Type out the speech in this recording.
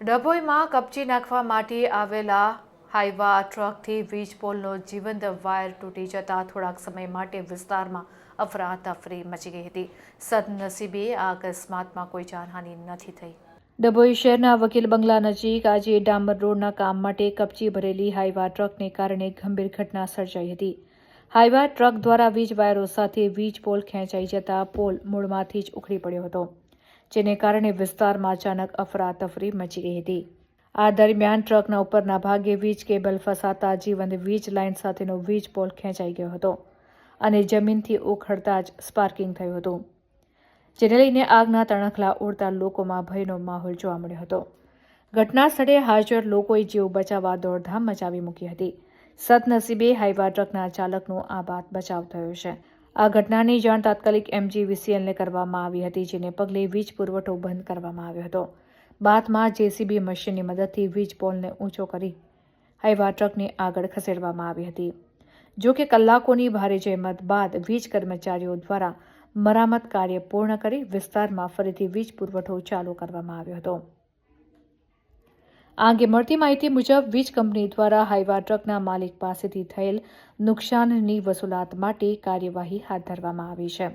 ડભોઈમાં કપચી નાખવા માટે આવેલા હાઈવા ટ્રકથી વીજ પોલનો જીવંત વાયર તૂટી જતા થોડાક સમય માટે વિસ્તારમાં અફરાતફરી મચી ગઈ હતી. સદનસીબે આ અકસ્માતમાં કોઈ જાનહાનિ નથી થઈ. ડભોઈ શહેરના વકીલ બંગલા નજીક આજે ડામર રોડના કામ માટે કપચી ભરેલી હાઈવા ટ્રકને કારણે ગંભીર ઘટના સર્જાઈ હતી. હાઈવા ટ્રક દ્વારા વીજ વાયરો સાથે વીજ પોલ ખેંચાઈ જતા પોલ મૂળમાંથી જ ઉખડી પડ્યો હતો. જેને કારણે વિસ્તારમાં અચાનક અફરાતફરી મચી ગઈ હતી. આ દરમિયાન ટ્રકના ઉપરના ભાગે વીજ કેબલ ફસાતા જીવંત વીજ લાઇન સાથેનો વીજ પોલ ખેંચાઈ ગયો હતો અને જમીનથી ઉખડતા જ સ્પાર્કિંગ થયું હતું. જેને લઈને આગના તણખલા ઉડતા લોકોમાં ભયનો માહોલ જોવા મળ્યો હતો. ઘટના સ્થળે હાજર લોકોએ જીવ બચાવવા દોડધામ મચાવી મૂકી હતી. સદનસીબે હાઈવા ટ્રકના ચાલકનો આ બાદ બચાવ થયો છે. આ ઘટનાની જાણ તાત્કાલિક એમજીવીસીએલને કરવામાં આવી હતી, જેને પગલે વીજ પુરવઠો બંધ કરવામાં આવ્યો હતો. બાદમાં જેસીબી મશીનની મદદથી વીજ પોલને ઊંચો કરી હાઈવા ટ્રકને આગળ ખસેડવામાં આવી હતી. જો કે કલાકોની ભારે જહેમત બાદ વીજ કર્મચારીઓ દ્વારા મરામત કાર્ય પૂર્ણ કરી વિસ્તારમાં ફરીથી વીજ પુરવઠો ચાલુ કરવામાં આવ્યો હતો. આ અંગે મળતી માહિતી મુજબ, વીજ કંપની દ્વારા હાઈવા ટ્રકના માલિક પાસેથી થયેલ નુકસાનની વસૂલાત માટે કાર્યવાહી હાથ ધરવામાં આવી છે.